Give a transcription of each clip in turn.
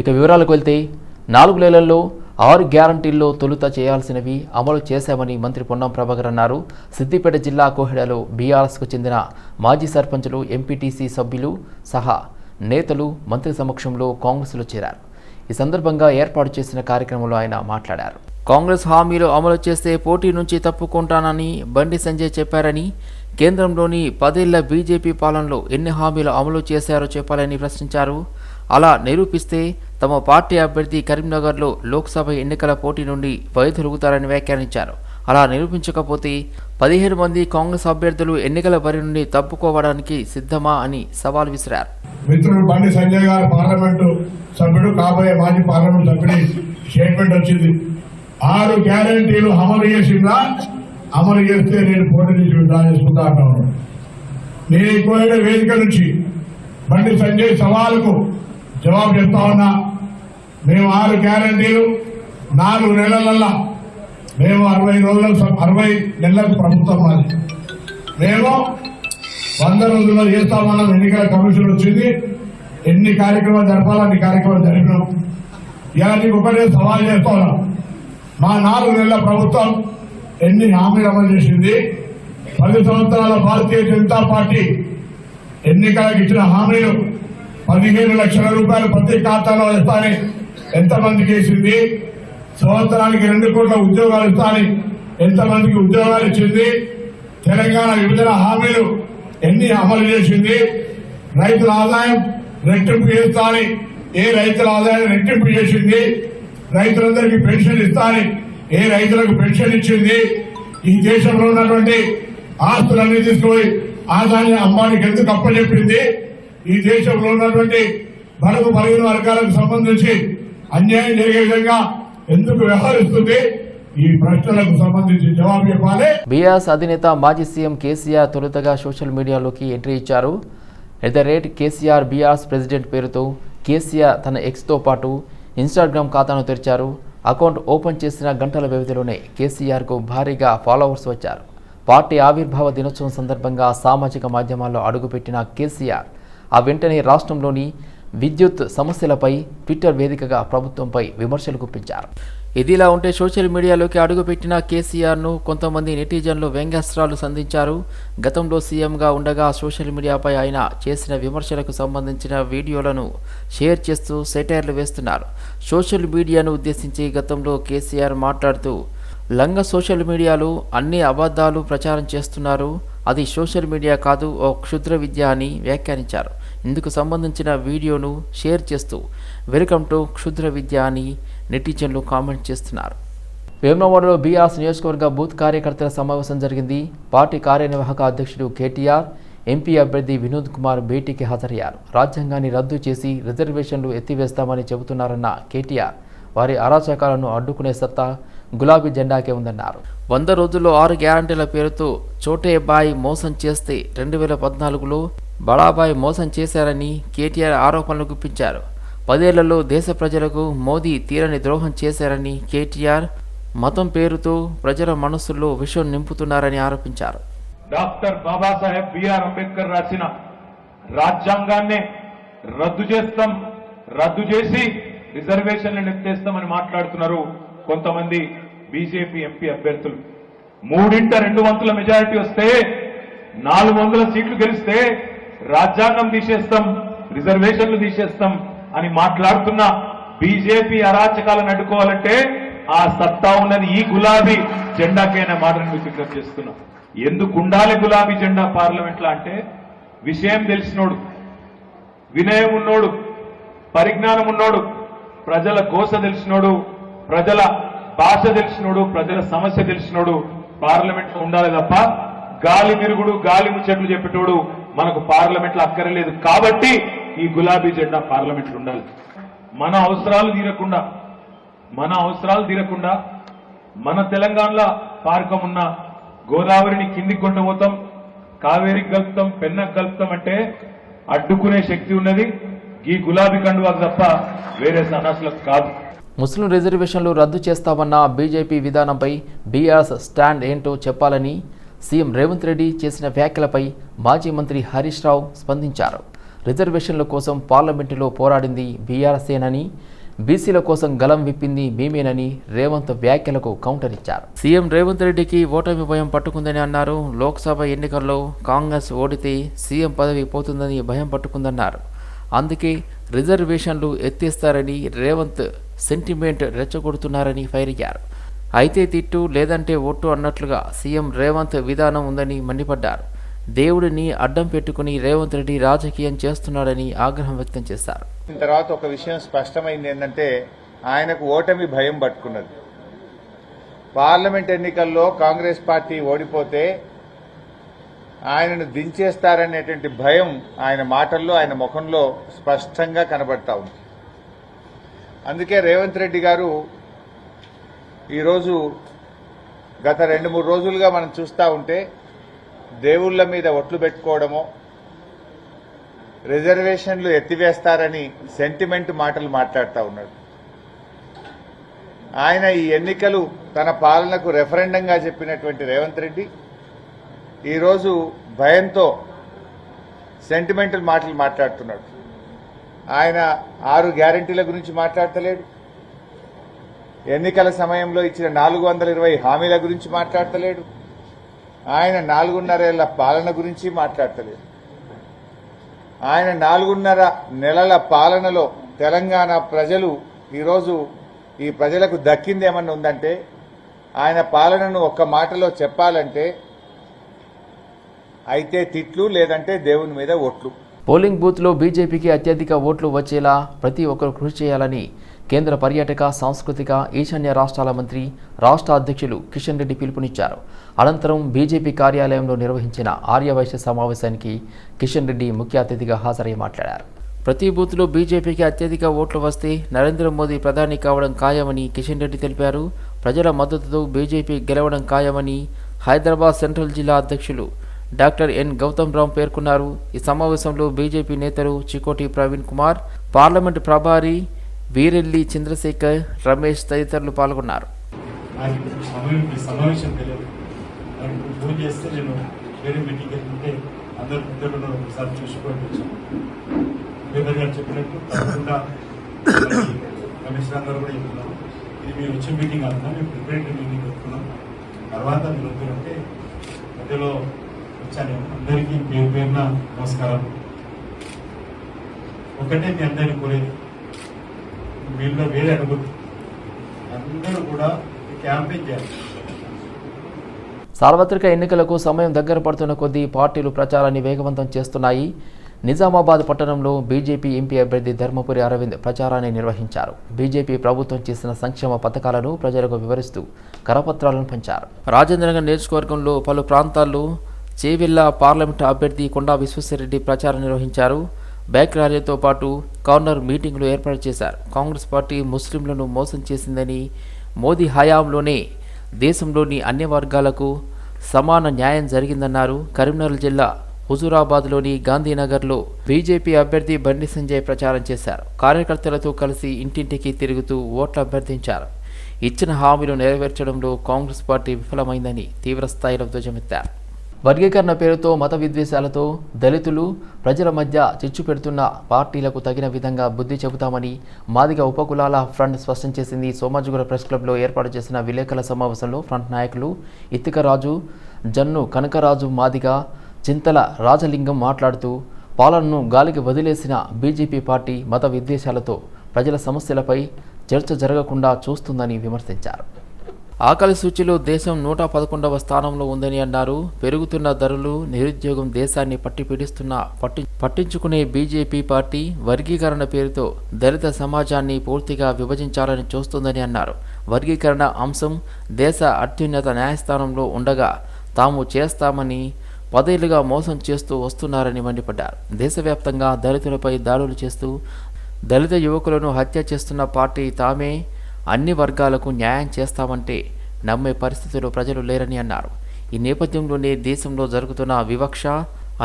ఇక వివరాలకు వెళ్తే నాలుగు నెలల్లో ఆరు గ్యారంటీల్లో తొలుత చేయాల్సినవి అమలు చేశామని మంత్రి పొన్నం ప్రభాకర్ అన్నారు. సిద్దిపేట జిల్లా కోహెడలో బీఆర్ఎస్కు చెందిన మాజీ సర్పంచులు ఎంపీటీసీ సభ్యులు సహా నేతలు మంత్రి సమక్షంలో కాంగ్రెస్లో చేరారు. ఈ సందర్భంగా ఏర్పాటు చేసిన కార్యక్రమంలో ఆయన మాట్లాడారు. కాంగ్రెస్ హామీలు అమలు చేస్తే పోటీ నుంచి తప్పుకుంటానని బండి సంజయ్ చెప్పారని కేంద్రంలోని పదేళ్ళ బీజేపీ పాలనలో ఎన్ని హామీలు అమలు చేశారో చెప్పాలని ప్రశ్నించారు. అలా నిరూపిస్తే తమ పార్టీ అభ్యర్థి కరీంనగర్లో లోక్సభ ఎన్నికల పోటీ నుండి వైదొలుగుతారని వ్యాఖ్యానించారు. అలా నిరూపించకపోతే పదిహేను మంది కాంగ్రెస్ అభ్యర్థులు ఎన్నికల బరి నుండి తప్పుకోవడానికి సిద్ధమా అని సవాల్ విసిరారు. మిత్రుడు బండి సంజయ్ గారు పార్లమెంటు సభ్యుడు కాబోయే మాజీ పార్లమెంట్ సభ్యుడి స్టేట్మెంట్ వచ్చింది. ఆరు గ్యారంటీలు అమలు చేసిందా? అమలు చేస్తే నేను పోటీ నుంచి విడ్డా చేసుకుంటా అంటాను నేను ఈ కోరిన వేదిక నుంచి బండి సంజయ్ సవాలుకు జవాబు చెప్తా ఉన్నా. మేము ఆరు గ్యారంటీలు నాలుగు నెలలల్లా మేము అరవై రోజుల అరవై నెలలకు ప్రభుత్వం మాది. మేము వంద రోజుల్లో చేస్తామన్నాం ఎన్నికల కమిషన్ వచ్చింది. ఎన్ని కార్యక్రమాలు జరపాలో అన్ని కార్యక్రమాలు జరిపినాం. ఇలా నీకు ఒకటే సవాల్ చేస్తా మా నాలుగు నెలల ప్రభుత్వం ఎన్ని హామీలు అమలు చేసింది? పది సంవత్సరాల భారతీయ జనతా పార్టీ ఎన్నికలకు ఇచ్చిన హామీలు పదిహేను లక్షల రూపాయలు ప్రతి ఖాతాలో ఇస్తానని ఎంతమందికి చేసింది సంవత్సరానికి రెండు కోట్ల ఉద్యోగాలు ఇస్తానని ఎంతమందికి ఉద్యోగాలు ఇచ్చింది? తెలంగాణ విభజన హామీలు ఎన్ని అమలు చేసింది? రైతుల ఆదాయం రెట్టింపు చేస్తానని ఏ రైతుల ఆదాయం రెట్టింపు చేసింది? రైతులందరికీ పెన్షన్ ఇస్తానని ఏ రైతులకు పెన్షన్ ఇచ్చింది? ఈ దేశంలో ఉన్నటువంటి ఆస్తులన్నీ తీసుకుపోయి ఆదాయ అమ్మానికి ఎందుకు అప్పచెప్పింది? ఈ దేశంలో ఉన్నటువంటి బడుగు బలహీన వర్గాలకు సంబంధించి అన్యాయం జరిగే విధంగా ఎందుకు వ్యవహరిస్తుంది? ఈ ప్రశ్నలకు సంబంధించి జవాబు చెప్పాలి. బీఆర్ఎస్ అధినేత మాజీ సీఎం కేసీఆర్ తొలుతగా సోషల్ మీడియాలోకి ఎంట్రీ ఇచ్చారు. At the rate KCR BRS president పేరుతో కేసీఆర్ తన ఎక్స్తో పాటు ఇన్స్టాగ్రామ్ ఖాతాను తెరిచారు. అకౌంట్ ఓపెన్ చేసిన గంటల వ్యవధిలోనే కేసీఆర్కు భారీగా ఫాలోవర్స్ వచ్చారు. పార్టీ ఆవిర్భావ దినోత్సవం సందర్భంగా సామాజిక మాధ్యమాల్లో అడుగుపెట్టిన కేసీఆర్ ఆ వెంటనే రాష్ట్రంలోని విద్యుత్ సమస్యలపై ట్విట్టర్ వేదికగా ప్రభుత్వంపై విమర్శలు గుప్పించారు. ఇదిలా ఉంటే సోషల్ మీడియాలోకి అడుగుపెట్టిన కేసీఆర్ను కొంతమంది నెటిజన్లు వ్యంగ్యాస్త్రాలు సంధించారు. గతంలో సీఎంగా ఉండగా సోషల్ మీడియాపై ఆయన చేసిన విమర్శలకు సంబంధించిన వీడియోలను షేర్ చేస్తూ సెటైర్లు వేస్తున్నారు. సోషల్ మీడియాను ఉద్దేశించి గతంలో కేసీఆర్ మాట్లాడుతూ లంగ సోషల్ మీడియాలో అన్ని అబద్ధాలు ప్రచారం చేస్తున్నారు. అది సోషల్ మీడియా కాదు ఓ క్షుద్ర విద్య అని వ్యాఖ్యానించారు. ఇందుకు సంబంధించిన వీడియోను షేర్ చేస్తూ వెల్కమ్ టు క్షుద్ర విద్య అని నెటిజన్లు కామెంట్ చేస్తున్నారు. వేమనవాడలో బీఆర్స్ నియోజకవర్గ బూత్ కార్యకర్తల సమావేశం జరిగింది. పార్టీ కార్యనిర్వాహక అధ్యక్షుడు కేటీఆర్ ఎంపీ అభ్యర్థి వినోద్ కుమార్ భేటీకి హాజరయ్యారు. రాజ్యాంగాన్ని రద్దు చేసి రిజర్వేషన్లు ఎత్తివేస్తామని చెబుతున్నారన్న కేటీఆర్ వారి అరాచకాలను అడ్డుకునే సత్తా గులాబీ జెండాకే ఉందన్నారు. వంద రోజుల్లో ఆరు గ్యారంటీల పేరుతో చోటే బాయ్ మోసం చేస్తే రెండు వేల పద్నాలుగులో బడాబాయ్ మోసం చేశారని కేటీఆర్ ఆరోపణలు గుప్పించారు. పదేళ్ళలో దేశ ప్రజలకు మోదీ తీరని ద్రోహం చేశారని కేటీఆర్ మతం పేరుతో ప్రజల మనస్సుల్లో విషం నింపుతున్నారని ఆరోపించారు. డాక్టర్ బాబాసాహెబ్ బిఆర్ అంబేద్కర్ రాసిన రాజ్యాంగాన్నే రద్దు చేస్తాం రద్దు చేసి రిజర్వేషన్లను ఎత్తేస్తామని మాట్లాడుతున్నారు కొంతమంది బీజేపీ ఎంపీ అభ్యర్థులు. మూడింట రెండు వంతుల మెజారిటీ వస్తే నాలుగు వందల సీట్లు గెలిస్తే రాజ్యాంగం తీసేస్తాం రిజర్వేషన్లు తీసేస్తాం అని మాట్లాడుతున్న బీజేపీ అరాచకాలను అడ్డుకోవాలంటే ఆ సత్తా ఉన్నది ఈ గులాబీ జెండాకైనా మాటను మీకు విజ్ఞప్తి చేస్తున్నాం. ఎందుకు ఉండాలి గులాబీ జెండా పార్లమెంట్లో అంటే విషయం తెలిసినోడు వినయం ఉన్నోడు పరిజ్ఞానం ఉన్నోడు ప్రజల కోస తెలిసినోడు ప్రజల భాష తెలిసినోడు ప్రజల సమస్య తెలిసినోడు పార్లమెంట్లో ఉండాలి తప్ప గాలి మిరుగుడు గాలి ముచ్చట్లు చెప్పేటోడు మనకు పార్లమెంట్లో అక్కరలేదు కాబట్టి ఈ గులాబీ జెండా పార్లమెంట్లు ఉండాలి. మన అవసరాలు తీరకుండా మన అవసరాలు తీరకుండా మన తెలంగాణలో పార్కం ఉన్న గోదావరిని కిందికి కొండపోతాం కావేరికి కలుపుతాం పెన్నకు కలుపుతాం అంటే అడ్డుకునే శక్తి ఉన్నది. ఈ గులాబీ కండువాకు తప్ప వేరే సన్నాసులకు కాదు. ముస్లిం రిజర్వేషన్లు రద్దు చేస్తామన్న బీజేపీ విధానంపై బీఆర్ఎస్ స్టాండ్ ఏంటో చెప్పాలని సీఎం రేవంత్ రెడ్డి చేసిన వ్యాఖ్యలపై మాజీ మంత్రి హరీష్ రావు స్పందించారు. రిజర్వేషన్ల కోసం పార్లమెంటులో పోరాడింది బీఆర్ఎస్ఏనని బీసీల కోసం గలం విప్పింది మేమేనని రేవంత్ వ్యాఖ్యలకు కౌంటర్ ఇచ్చారు. సీఎం రేవంత్ రెడ్డికి ఓటమి భయం పట్టుకుందని అన్నారు. లోక్సభ ఎన్నికల్లో కాంగ్రెస్ ఓడితే సీఎం పదవి పోతుందని భయం పట్టుకుందన్నారు. అందుకే రిజర్వేషన్లు ఎత్తేస్తారని రేవంత్ సెంటిమెంట్ రెచ్చగొడుతున్నారని ఫైర్ అయ్యారు. అయితే తిట్టు లేదంటే ఒట్టు అన్నట్లుగా సీఎం రేవంత్ విధానం ఉందని మండిపడ్డారు. దేవుడిని అడ్డం పెట్టుకుని రేవంత్ రెడ్డి రాజకీయం చేస్తున్నాడని ఆగ్రహం వ్యక్తం చేశారు. తర్వాత ఒక విషయం స్పష్టమైంది ఏంటంటే ఆయనకు ఓటమి భయం పట్టుకున్నది. పార్లమెంట్ ఎన్నికల్లో కాంగ్రెస్ పార్టీ ఓడిపోతే ఆయనను దించేస్తారనేటువంటి భయం ఆయన మాటల్లో ఆయన ముఖంలో స్పష్టంగా కనబడతా ఉంది. అందుకే రేవంత్ రెడ్డి గారు ఈరోజు గత రెండు మూడు రోజులుగా మనం చూస్తూ ఉంటే దేవుళ్ళ మీద ఒట్లు పెట్టుకోవడమో రిజర్వేషన్లు ఎత్తివేస్తారని సెంటిమెంట్ మాటలు మాట్లాడుతూ ఉన్నాడు. ఆయన ఈ ఎన్నికలు తన పాలనకు రెఫరెండంగా చెప్పినటువంటి రేవంత్ రెడ్డి ఈరోజు భయంతో సెంటిమెంటల్ మాటలు మాట్లాడుతున్నాడు. ఆయన ఆరు గ్యారంటీల గురించి మాట్లాడతలేడు. ఎన్నికల సమయంలో ఇచ్చిన నాలుగు వందల ఇరవై హామీల గురించి మాట్లాడతలేడు. ఆయన నాలుగున్నరేళ్ళ పాలన గురించి మాట్లాడతలేడు. ఆయన నాలుగున్నర నెలల పాలనలో తెలంగాణ ప్రజలు ఈరోజు ఈ ప్రజలకు దక్కింది ఏమన్నా ఉందంటే ఆయన పాలనను ఒక్క మాటలో చెప్పాలంటే అయితే తిట్లు లేదంటే దేవుని మీద ఓట్లు. పోలింగ్ బూత్లో బీజేపీకి అత్యధిక ఓట్లు వచ్చేలా ప్రతి ఒక్కరు కృషి చేయాలని కేంద్ర పర్యాటక సాంస్కృతిక ఈశాన్య రాష్ట్రాల మంత్రి రాష్ట్ర అధ్యక్షులు కిషన్ రెడ్డి పిలుపునిచ్చారు. అనంతరం బీజేపీ కార్యాలయంలో నిర్వహించిన ఆర్యవైశ్య సమావేశానికి కిషన్ రెడ్డి ముఖ్య అతిథిగా హాజరై మాట్లాడారు. ప్రతి బూత్లో బీజేపీకి అత్యధిక ఓట్లు వస్తే నరేంద్ర మోదీ ప్రధాని కావడం ఖాయమని కిషన్ రెడ్డి తెలిపారు. ప్రజల మద్దతుతో బీజేపీ గెలవడం ఖాయమని హైదరాబాద్ సెంట్రల్ జిల్లా అధ్యక్షులు డాక్టర్ ఎన్. గౌతమ్ రామ్ పేర్కొన్నారు. ఈ సమావేశంలో బీజేపీ నేతలు చికోటి ప్రవీణ్ కుమార్ పార్లమెంటు ప్రభారి వీరెల్లి చంద్రశేఖర్ రమేష్ తదితరులు పాల్గొన్నారు. సమావేశం తెలియదు. చేస్తే నేను మీటింగ్ వెళ్తుంటే ఇద్దరు చెప్పినట్టు కమిషనర్ గారు కూడా చెప్తున్నాం ఇది మేము వచ్చే మీటింగ్ అంటున్నాం మేము ప్రిపరేటరీ మీటింగ్ పెట్టుకున్నాం. తర్వాత మీరు వద్దురంటే మధ్యలో వచ్చాను అందరికీ పేరు పేరున నమస్కారం ఒకటే మీ అందరినీ కోరేది మీలో వేరే అనుభూతి. అందరూ కూడా క్యాంపెయిన్ చేయాలి. సార్వత్రిక ఎన్నికలకు సమయం దగ్గర పడుతున్న కొద్దీ పార్టీలు ప్రచారాన్ని వేగవంతం చేస్తున్నాయి. నిజామాబాద్ పట్టణంలో బీజేపీ ఎంపీ అభ్యర్థి ధర్మపురి అరవింద్ ప్రచారాన్ని నిర్వహించారు. బీజేపీ ప్రభుత్వం చేసిన సంక్షేమ పథకాలను ప్రజలకు వివరిస్తూ కరపత్రాలను పంచారు. రాజేంద్రనగర్ నియోజకవర్గంలో పలు ప్రాంతాల్లో చేవెళ్ళ పార్లమెంటు అభ్యర్థి కొండా విశ్వేశ్వరరెడ్డి ప్రచారం నిర్వహించారు. బైక్ ర్యాలీతో పాటు కార్నర్ మీటింగ్లు ఏర్పాటు చేశారు. కాంగ్రెస్ పార్టీ ముస్లింలను మోసం చేసిందని మోదీ హయాంలోనే దేశంలోని అన్ని వర్గాలకు సమాన న్యాయం జరిగిందన్నారు. కరీంనగర్ జిల్లా హుజూరాబాద్లోని గాంధీనగర్లో బీజేపీ అభ్యర్థి బండి సంజయ్ ప్రచారం చేశారు. కార్యకర్తలతో కలిసి ఇంటింటికి తిరుగుతూ ఓట్లు అభ్యర్థించారు. ఇచ్చిన హామీలు నెరవేర్చడంలో కాంగ్రెస్ పార్టీ విఫలమైందని తీవ్రస్థాయిలో ధ్వజమెత్తారు. వర్గీకరణ పేరుతో మత విద్వేషాలతో దళితులు ప్రజల మధ్య చిచ్చు పెడుతున్న పార్టీలకు తగిన విధంగా బుద్ధి చెబుతామని మాదిగ ఉపకులాల ఫ్రంట్ స్పష్టం చేసింది. సోమాజిగూడ ప్రెస్ క్లబ్లో ఏర్పాటు చేసిన విలేకరుల సమావేశంలో ఫ్రంట్ నాయకులు ఇత్తికరాజు జన్ను కనకరాజు మాదిగ చింతల రాజలింగం మాట్లాడుతూ పాలనను గాలికి వదిలేసిన బీజేపీ పార్టీ మత విద్వేషాలతో ప్రజల సమస్యలపై చర్చ జరగకుండా చూస్తుందని విమర్శించారు. ఆకలి సూచిలో దేశం నూట పదకొండవ స్థానంలో ఉందని అన్నారు. పెరుగుతున్న ధరలు నిరుద్యోగం దేశాన్ని పట్టిపీడిస్తున్న పట్టి పట్టించుకునే బీజేపీ పార్టీ వర్గీకరణ పేరుతో దళిత సమాజాన్ని పూర్తిగా విభజించాలని చూస్తుందని అన్నారు. వర్గీకరణ అంశం దేశ అత్యున్నత న్యాయస్థానంలో ఉండగా తాము చేస్తామని పదేళ్ళుగా మోసం చేస్తూ వస్తున్నారని మండిపడ్డారు. దేశవ్యాప్తంగా దళితులపై దాడులు చేస్తూ దళిత యువకులను హత్య చేస్తున్న పార్టీ తామే అన్ని వర్గాలకు న్యాయం చేస్తామంటే నమ్మే పరిస్థితిలో ప్రజలు లేరని అన్నారు. ఈ నేపథ్యంలోనే దేశంలో జరుగుతున్న వివక్ష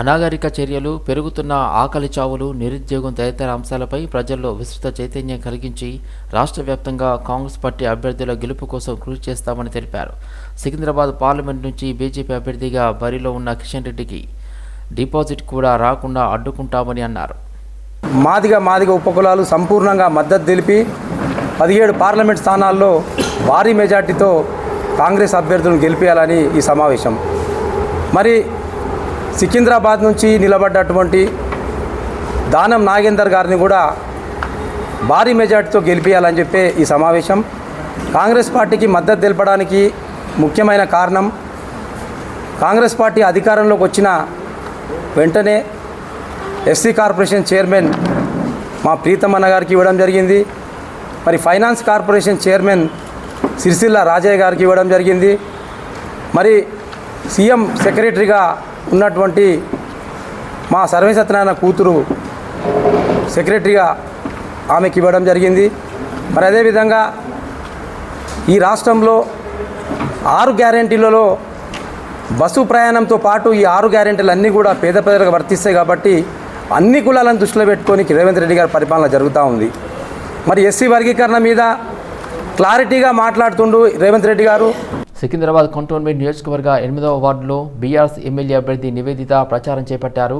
అనాగరిక చర్యలు పెరుగుతున్న ఆకలి చావులు నిరుద్యోగం తదితర అంశాలపై ప్రజల్లో విస్తృత చైతన్యం కలిగించి రాష్ట్ర వ్యాప్తంగా కాంగ్రెస్ పార్టీ అభ్యర్థుల గెలుపు కోసం కృషి చేస్తామని తెలిపారు. సికింద్రాబాద్ పార్లమెంట్ నుంచి బీజేపీ అభ్యర్థిగా బరిలో ఉన్న కిషన్ రెడ్డికి డిపాజిట్ కూడా రాకుండా అడ్డుకుంటామని అన్నారు. మాదిగ మాదిగ ఉపకులాలు సంపూర్ణంగా మద్దతు తెలిపి పదిహేడు పార్లమెంట్ స్థానాల్లో భారీ మెజార్టీతో కాంగ్రెస్ అభ్యర్థులను గెలిపించాలని ఈ సమావేశం. మరి సికింద్రాబాద్ నుంచి నిలబడ్డటువంటి దానం నాగేందర్ గారిని కూడా భారీ మెజార్టీతో గెలిపించాలని చెప్పే ఈ సమావేశం. కాంగ్రెస్ పార్టీకి మద్దతు తెలపడానికి ముఖ్యమైన కారణం కాంగ్రెస్ పార్టీ అధికారంలోకి వచ్చిన వెంటనే ఎస్సీ కార్పొరేషన్ చైర్మన్ మా ప్రీతమన్న గారికి ఇవ్వడం జరిగింది. మరి finance corporation chairman Sircilla Rajaiah గారికి ఇవ్వడం జరిగింది. మరి సీఎం సెక్రటరీగా ఉన్నటువంటి మా సర్వేసత్యనారాయణ కూతురు సెక్రటరీగా ఆమెకి ఇవ్వడం జరిగింది. మరి అదేవిధంగా ఈ రాష్ట్రంలో ఆరు గ్యారెంటీలలో బస్సు ప్రయాణంతో పాటు ఈ ఆరు గ్యారెంటీలు అన్నీ కూడా పేద ప్రజలకు వర్తిస్తాయి కాబట్టి అన్ని కులాలను దృష్టిలో పెట్టుకొని రేవంత్ రెడ్డి గారి పరిపాలన జరుగుతూ ఉంది. మరి ఎస్సీ వర్గీకరణ మీద క్లారిటీగా మాట్లాడుతుండు రేవంత్ రెడ్డి గారు. సికింద్రాబాద్ కంటోన్మెంట్ నియోజకవర్గ ఎనిమిదవ వార్డులో బీఆర్ఎస్ ఎమ్మెల్యే అభ్యర్థి నివేదిత ప్రచారం చేపట్టారు.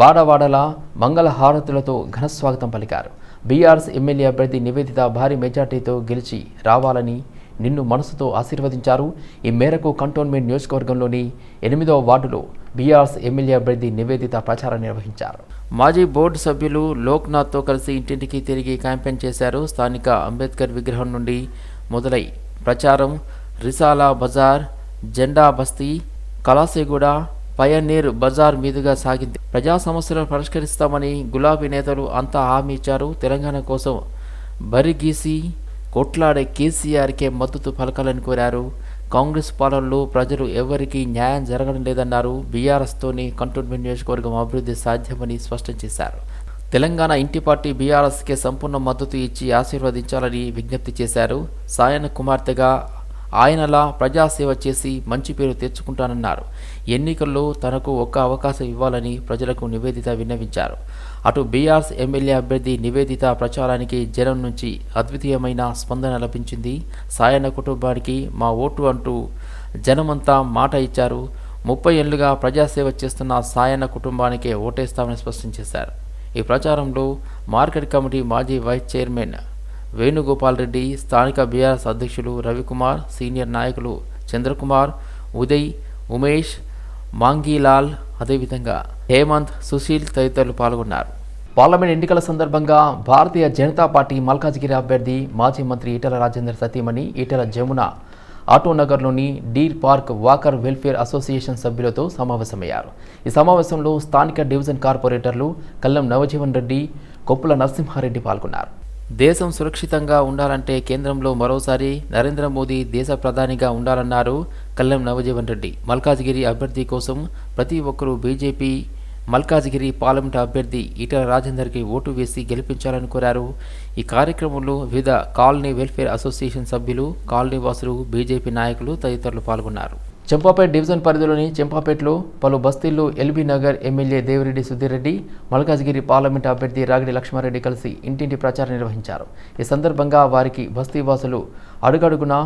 వాడవాడల మంగళ హారతులతో ఘన స్వాగతం పలికారు. బీఆర్ఎస్ ఎమ్మెల్యే అభ్యర్థి నివేదిత భారీ మెజార్టీతో గెలిచి రావాలని నిన్ను మనసుతో ఆశీర్వదించారు. ఈ మేరకు కంటోన్మెంట్ నియోజకవర్గంలోని ఎనిమిదవ వార్డులో బీఆర్ఎస్ ఎమ్మెల్యే అభ్యర్థి నివేదిత ప్రచారం నిర్వహించారు. మాజీ బోర్డు సభ్యులు లోక్నాథ్తో కలిసి ఇంటింటికి తిరిగి క్యాంపెయిన్ చేశారు. స్థానిక అంబేద్కర్ విగ్రహం నుండి మొదలై ప్రచారం. రిసాలా బజార్ జెండా బస్తీ కలాసేగూడ పయనీర్ బజార్ మీదుగా సాగింది. ప్రజా సమస్యలను పరిష్కరిస్తామని గులాబీ నేతలు అంతా హామీ ఇచ్చారు. తెలంగాణ కోసం బరిగీసి కొట్లాడే కేసీఆర్కే మద్దతు పలకాలని కోరారు. కాంగ్రెస్ పాలనలో ప్రజలు ఎవరికీ న్యాయం జరగడం లేదన్నారు. బీఆర్ఎస్తోనే కంటోన్మెంట్ నియోజకవర్గం అభివృద్ధి సాధ్యమని స్పష్టం చేశారు. తెలంగాణ ఇంటి పార్టీ బీఆర్ఎస్కే సంపూర్ణ మద్దతు ఇచ్చి ఆశీర్వదించాలని విజ్ఞప్తి చేశారు. సాయన కుమార్తెగా ఆయనలా ప్రజాసేవ చేసి మంచి పేరు తెచ్చుకుంటానన్నారు. ఎన్నికల్లో తనకు ఒక్క అవకాశం ఇవ్వాలని ప్రజలకు నివేదిత విన్నవించారు. అటు బీఆర్ఎస్ ఎమ్మెల్యే అభ్యర్థి నివేదిత ప్రచారానికి జనం నుంచి అద్వితీయమైన స్పందన లభించింది. సాయన కుటుంబానికి మా ఓటు అంటూ జనమంతా మాట ఇచ్చారు. ముప్పై ఏళ్ళుగా ప్రజాసేవ చేస్తున్న సాయన కుటుంబానికే ఓటేస్తామని స్పష్టం చేశారు. ఈ ప్రచారంలో మార్కెట్ కమిటీ మాజీ వైస్ చైర్మన్ వేణుగోపాల్ రెడ్డి స్థానిక బీఆర్ఎస్ అధ్యక్షులు రవికుమార్ సీనియర్ నాయకులు చంద్రకుమార్ ఉదయ్ ఉమేష్ మాంగీలాల్ అదేవిధంగా హేమంత్ సుశీల్ తదితరులు పాల్గొన్నారు. పార్లమెంట్ ఎన్నికల సందర్భంగా భారతీయ జనతా పార్టీ మల్కాజ్గిరి అభ్యర్థి మాజీ మంత్రి ఈటల రాజేందర్ సతీమణి Etela Jamuna ఆటోనగర్లోని deer park walker welfare association సభ్యులతో సమావేశమయ్యారు. ఈ సమావేశంలో స్థానిక డివిజన్ కార్పొరేటర్లు కల్లం నవజీవన్ రెడ్డి కొప్పుల నరసింహారెడ్డి పాల్గొన్నారు. దేశం సురక్షితంగా ఉండాలంటే కేంద్రంలో మరోసారి నరేంద్ర మోదీ దేశ ప్రధానిగా ఉండాలన్నారు కల్లం నవజీవన్ రెడ్డి. మల్కాజ్గిరి అభ్యర్థి కోసం ప్రతి ఒక్కరూ బీజేపీ మల్కాజ్గిరి పార్లమెంటు అభ్యర్థి ఈటల రాజేందర్కి ఓటు వేసి గెలిపించాలని కోరారు. ఈ కార్యక్రమంలో వివిధ కాలనీ వెల్ఫేర్ అసోసియేషన్ సభ్యులు కాలనీ వాసులు బీజేపీ నాయకులు తదితరులు పాల్గొన్నారు. చెంపాపేట డివిజన్ పరిధిలోని చెంపాపేటలో పలు బస్తీల్లో LB Nagar MLA Devireddy Sudheer Reddy Malkajgiri parliament అభ్యర్థి రాగిడి లక్ష్మారెడ్డి కలిసి ఇంటింటి ప్రచారం నిర్వహించారు. ఈ సందర్భంగా వారికి బస్తీవాసులు అడుగడుగునా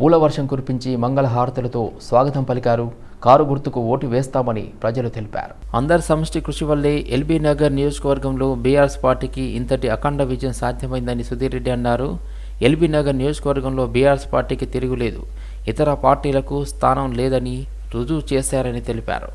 పూల వర్షం కురిపించి మంగళహారతులతో స్వాగతం పలికారు. కారు గుర్తుకు ఓటు వేస్తామని ప్రజలు తెలిపారు. అందరి సమష్టి కృషి వల్లే ఎల్బీ నగర్ నియోజకవర్గంలో బీఆర్ఎస్ పార్టీకి ఇంతటి అఖండ విజయం సాధ్యమైందని సుధీర్ రెడ్డి అన్నారు. ఎల్బీ నగర్ నియోజకవర్గంలో బీఆర్ఎస్ పార్టీకి తిరుగులేదు. ఇతర పార్టీలకు స్థానం లేదని రుజువు చేశారని తెలిపారు.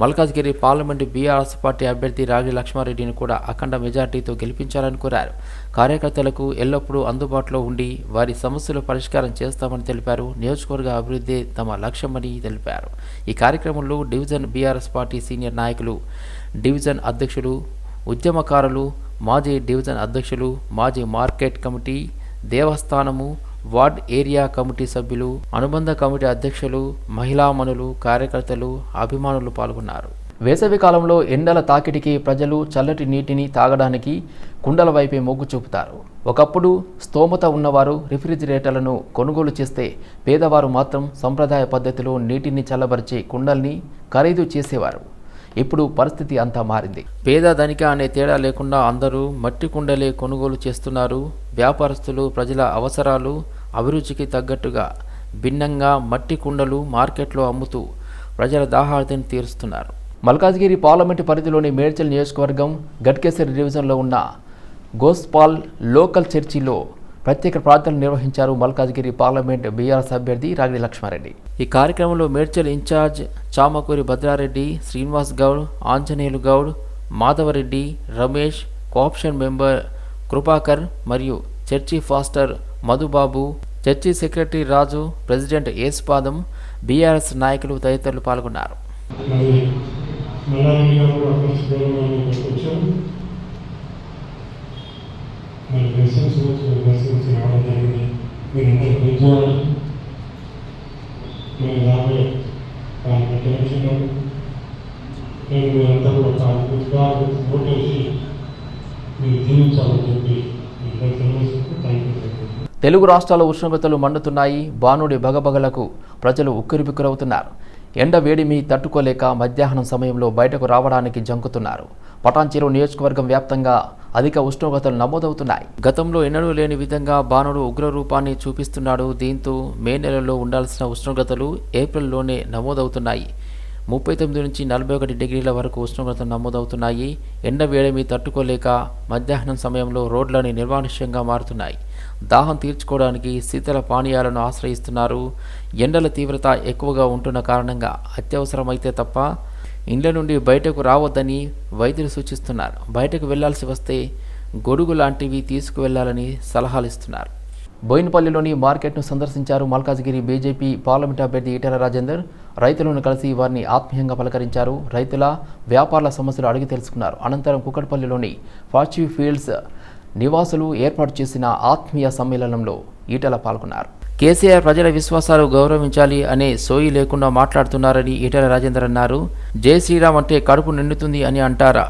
మల్కాజ్గిరి పార్లమెంటు బీఆర్ఎస్ పార్టీ అభ్యర్థి రాగి లక్ష్మారెడ్డిని కూడా అఖండ మెజార్టీతో గెలిపించాలని కోరారు. కార్యకర్తలకు ఎల్లప్పుడూ అందుబాటులో ఉండి వారి సమస్యలు పరిష్కారం చేస్తామని తెలిపారు. నియోజకవర్గ అభివృద్ధి తమ లక్ష్యమని తెలిపారు. ఈ కార్యక్రమంలో డివిజన్ బీఆర్ఎస్ పార్టీ సీనియర్ నాయకులు డివిజన్ అధ్యక్షులు ఉద్యమకారులు మాజీ డివిజన్ అధ్యక్షులు మాజీ మార్కెట్ కమిటీ దేవస్థానము వార్డ్ ఏరియా కమిటీ సభ్యులు అనుబంధ కమిటీ అధ్యక్షులు మహిళామణులు కార్యకర్తలు అభిమానులు పాల్గొన్నారు. వేసవి కాలంలో ఎండల తాకిడికి ప్రజలు చల్లటి నీటిని తాగడానికి కుండల వైపే మొగ్గు చూపుతారు. ఒకప్పుడు స్తోమత ఉన్నవారు రిఫ్రిజిరేటర్లను కొనుగోలు చేస్తే పేదవారు మాత్రం సంప్రదాయ పద్ధతిలో నీటిని చల్లబరిచే కుండల్ని ఖరీదు చేసేవారు. ఇప్పుడు పరిస్థితి అంతా మారింది. పేద ధనిక అనే తేడా లేకుండా అందరూ మట్టి కుండలే కొనుగోలు చేస్తున్నారు. వ్యాపారస్తులు ప్రజల అవసరాలు అభిరుచికి తగ్గట్టుగా భిన్నంగా మట్టి కుండలు మార్కెట్లో అమ్ముతూ ప్రజల దాహార్తిని తీరుస్తున్నారు. మల్కాజ్గిరి పార్లమెంటు పరిధిలోని మేడ్చల్ నియోజకవర్గం గట్కేశ్వరి డివిజన్లో ఉన్న గోస్పాల్ లోకల్ చర్చిలో ప్రత్యేక ప్రార్థనలు నిర్వహించారు మల్కాజ్గిరి పార్లమెంట్ బీఆర్ఎస్ అభ్యర్థి రాగిడి లక్ష్మారెడ్డి. ఈ కార్యక్రమంలో Medchal in charge Chamakuri Bhadra Reddy Srinivas Goud Anjaneyulu Goud Madhava Reddy Ramesh co option member Krupakar మరియు church pastor Madhubabu church secretary Raju president Yesupadam BRS నాయకులు తదితరులు పాల్గొన్నారు. అందరూ నేను కూడా ఓటేసి మీరు జీవించాలని చెప్పి తెలుగు రాష్ట్రాల ఉష్ణోగ్రతలు మండుతున్నాయి. బాణుడి బగబగలకు ప్రజలు ఉక్కిరిబిక్కిరవుతున్నారు. ఎండ వేడిమి తట్టుకోలేక మధ్యాహ్నం సమయంలో బయటకు రావడానికి జంకుతున్నారు. పటాన్చెరు నియోజకవర్గం వ్యాప్తంగా అధిక ఉష్ణోగ్రతలు నమోదవుతున్నాయి. గతంలో ఎన్నడూ లేని విధంగా బాణుడు ఉగ్ర రూపాన్ని చూపిస్తున్నాడు. దీంతో మే నెలలో ఉండాల్సిన ఉష్ణోగ్రతలు ఏప్రిల్లోనే నమోదవుతున్నాయి. ముప్పై తొమ్మిది నుంచి నలభై ఒకటి డిగ్రీల వరకు ఉష్ణోగ్రతలు నమోదవుతున్నాయి. ఎండ వేడిమి తట్టుకోలేక మధ్యాహ్నం సమయంలో రోడ్లని నిర్మానుష్యంగా మారుతున్నాయి. దాహం తీర్చుకోవడానికి శీతల పానీయాలను ఆశ్రయిస్తున్నారు. ఎండల తీవ్రత ఎక్కువగా ఉంటున్న కారణంగా అత్యవసరమైతే తప్ప ఇండ్ల నుండి బయటకు రావద్దని వైద్యులు సూచిస్తున్నారు. బయటకు వెళ్ళాల్సి వస్తే గొడుగు లాంటివి తీసుకువెళ్ళాలని సలహాలు ఇస్తున్నారు బోయినపల్లిలోని మార్కెట్ను సందర్శించారు మల్కాజ్గిరి బీజేపీ పార్లమెంట్ అభ్యర్థి ఈటెల రాజేందర్. రైతులను కలిసి వారిని ఆత్మీయంగా పలకరించారు. రైతుల వ్యాపారాల సమస్యలు అడిగి తెలుసుకున్నారు. అనంతరం కుక్కడపల్లిలోని ఫార్చ్యూ ఫీల్డ్స్ నివాసులు ఏర్పాటు చేసిన ఆత్మీయ సమ్మేళనంలో ఈటెల పాల్గొన్నారు. కేసీఆర్ ప్రజల విశ్వాసాలు గౌరవించాలి అనే సోయి లేకుండా మాట్లాడుతున్నారని ఈటెల రాజేందర్ అన్నారు. జై శ్రీరామ్ అంటే కడుపు నిండుతుంది అని అంటారా?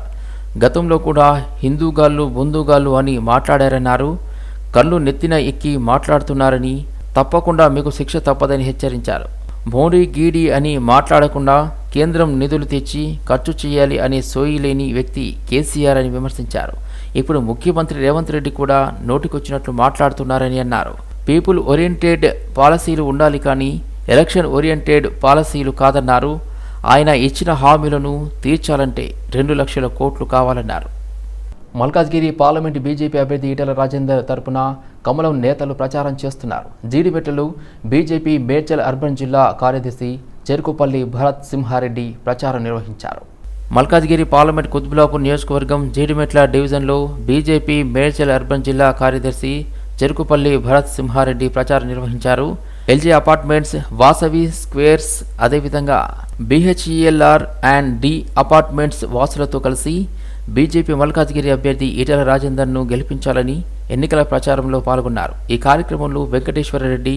గతంలో కూడా హిందూగాళ్ళు బొందుగాళ్ళు అని మాట్లాడారన్నారు. కళ్ళు నెత్తిన ఎక్కి మాట్లాడుతున్నారని తప్పకుండా మీకు శిక్ష తప్పదని హెచ్చరించారు. మోడీ గీడి అని మాట్లాడకుండా కేంద్రం నిధులు తెచ్చి ఖర్చు చేయాలి అనే సోయి లేని వ్యక్తి కేసీఆర్ అని విమర్శించారు. ఇప్పుడు ముఖ్యమంత్రి రేవంత్ రెడ్డి కూడా నోటికొచ్చినట్లు మాట్లాడుతున్నారని అన్నారు. పీపుల్ ఓరియంటెడ్ పాలసీలు ఉండాలి కానీ ఎలక్షన్ ఓరియంటెడ్ పాలసీలు కాదన్నారు. ఆయన ఇచ్చిన హామీలను తీర్చాలంటే రెండు లక్షల కోట్లు కావాలన్నారు. మల్కాజ్గిరి పార్లమెంట్ బీజేపీ అభ్యర్థి ఈటెల రాజేందర్ తరపున కమలం నేతలు ప్రచారం చేస్తున్నారు. జీడిమెట్టలు బీజేపీ మేడ్చల్ అర్బన్ జిల్లా కార్యదర్శి చెరుకుపల్లి భరత్ సింహారెడ్డి ప్రచారం నిర్వహించారు. మల్కాజ్గిరి పార్లమెంట్ కుత్బులాపూర్ నియోజకవర్గం జీడిమెట్ల డివిజన్లో బీజేపీ మేడ్చల్ అర్బన్ జిల్లా కార్యదర్శి చెరుకుపల్లి భరత్ సింహారెడ్డి ప్రచారం నిర్వహించారు. ఎల్జీ అపార్ట్మెంట్స్ వాసవి స్క్వేర్స్ అదేవిధంగా BHEL R and D apartments వాసులతో కలిసి బీజేపీ మల్కాజ్గిరి అభ్యర్థి ఈటల రాజేందర్ను గెలిపించాలని ఎన్నికల ప్రచారంలో పాల్గొన్నారు. ఈ కార్యక్రమంలో వెంకటేశ్వరరెడ్డి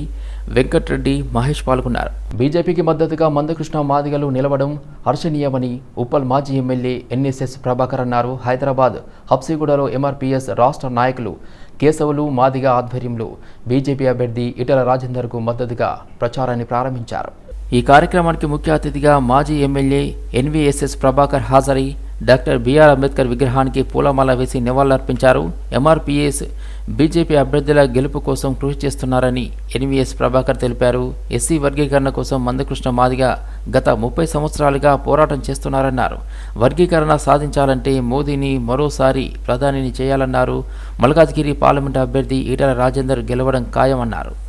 వెంకట్రెడ్డి మహేష్ పాల్గొన్నారు. బీజేపీకి మద్దతుగా మందకృష్ణ మాదిగలు నిలవడం హర్షణీయమని ఉప్పల్ మాజీ ఎమ్మెల్యే ఎన్ఎస్ఎస్ ప్రభాకర్ అన్నారు. హైదరాబాద్ హబ్సిగూడలో ఎంఆర్పీఎస్ రాష్ట్ర నాయకులు కేశవులు మాదిగ ఆధ్వర్యంలో బీజేపీ అభ్యర్థి ఈటెల రాజేందర్కు మద్దతుగా ప్రచారాన్ని ప్రారంభించారు. ఈ కార్యక్రమానికి ముఖ్య అతిథిగా మాజీ ఎమ్మెల్యే ఎన్వీఎస్ఎస్ ప్రభాకర్ హాజరై డాక్టర్ బిఆర్ అంబేద్కర్ విగ్రహానికి పూలమాల వేసి నివాళులర్పించారు. ఎంఆర్పీఎస్ బీజేపీ అభ్యర్థుల గెలుపు కోసం కృషి చేస్తున్నారని ఎన్వీఎస్ ప్రభాకర్ తెలిపారు. ఎస్సీ వర్గీకరణ కోసం మందకృష్ణ మాదిగా గత ముప్పై సంవత్సరాలుగా పోరాటం చేస్తున్నారన్నారు. వర్గీకరణ సాధించాలంటే మోదీని మరోసారి ప్రధానిని చేయాలన్నారు. మల్కాజ్గిరి పార్లమెంటు అభ్యర్థి ఈటల రాజేందర్ గెలవడం ఖాయమన్నారు.